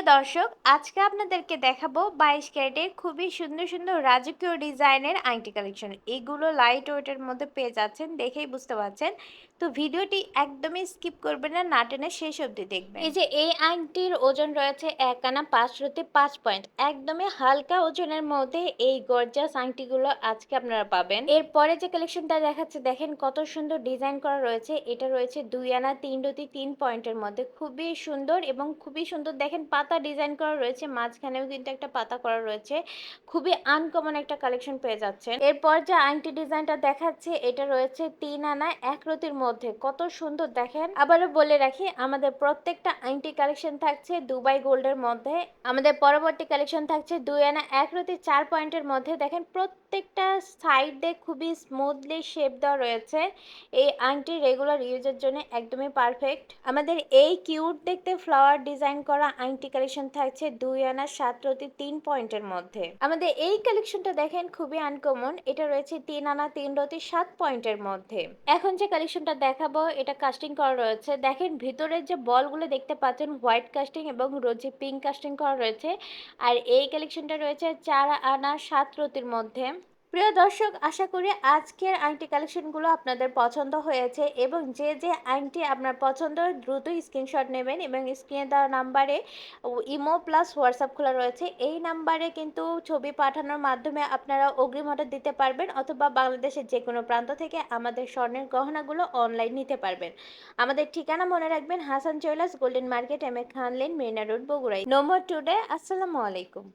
প্রিয় দর্শক, আজকে আপনাদেরকে দেখাবো বাইশ ক্যারেটের খুবই সুন্দর সুন্দর রাজকীয় ডিজাইনের আংটি কালেকশন। এগুলো লাইট ওয়েটের মধ্যে পেয়ে যাচ্ছেন দেখেই বুঝতে পারছেন। তো ভিডিওটি একদমই স্কিপ করবেন না না টেনে শেষ অবধি দেখবেন। এই যে এই আংটির ওজন রয়েছে এক আনা পাঁচ পাঁচ পয়েন্ট একদমই হালকা ওজনের মধ্যে এই গর্জাস আংটিগুলো আজকে আপনারা পাবেন। এরপরে যে কালেকশনটা দেখাচ্ছে, দেখেন কত সুন্দর ডিজাইন করা রয়েছে। এটা রয়েছে দুই আনা তিন রুতি তিন পয়েন্টের মধ্যে। খুবই সুন্দর এবং খুবই সুন্দর, দেখেন পাতা ডিজাইন করা রয়েছে, মাঝখানেও কিন্তু একটা পাতা করা রয়েছে। খুবই আনকমন একটা কালেকশন পেয়ে যাচ্ছেন। এরপর যে আংটি ডিজাইনটা দেখাচ্ছে, এটা রয়েছে তিন আনা এক রতির মধ্যে। কত সুন্দর দেখেন। আবারও বলে রাখি, আমাদের প্রত্যেকটা আংটি কালেকশন থাকছে দুবাই গোল্ডের মধ্যে। আমাদের পরবর্তী কালেকশন থাকছে দুই আনা এক রতি চার পয়েন্টের মধ্যে। দেখেন, প্রত্যেকটা সাইডে খুবই স্মুথলি শেপ দেওয়া রয়েছে। এই আংটি রেগুলার ইউজের জন্য একদমই পারফেক্ট আমাদের এই কিউট দেখতে ফ্লাওয়ার ডিজাইন করা আংটি কালেকশন থাকছে দুই আনা সাত রতি তিন পয়েন্টের মধ্যে। আমাদের এই কালেকশনটা দেখেন খুবই আনকমন এটা রয়েছে তিন আনা তিন রতি সাত পয়েন্টের মধ্যে। এখন যে কালেকশনটা দেখাবো, এটা কাস্টিং করা রয়েছে। দেখেন ভিতরের যে বলগুলো দেখতে পাচ্ছেন হোয়াইট কাস্টিং এবং রোজে পিঙ্ক কাস্টিং করা রয়েছে। আর এই কালেকশনটা রয়েছে চার আনা সাত রতির মধ্যে। প্রিয় দর্শক, আশা করি আজকের আংটি কালেকশনগুলো আপনাদের পছন্দ হয়েছে এবং যে যে আংটি আপনার পছন্দ দ্রুত স্ক্রিনশট নেবেন এবং স্ক্রিনে দেওয়া নাম্বারে ইমো প্লাস হোয়াটসঅ্যাপ খোলা রয়েছে। এই নাম্বারে কিন্তু ছবি পাঠানোর মাধ্যমে আপনারা অগ্রিম অর্ডার দিতে পারবেন অথবা বাংলাদেশের যে কোনো প্রান্ত থেকে আমাদের স্বর্ণের গহনাগুলো অনলাইন নিতে পারবেন। আমাদের ঠিকানা মনে রাখবেন Hasan jewellers, golden market, M A Khan lane, Marina road, বগুড়াই। Number today, আসসালামু আলাইকুম।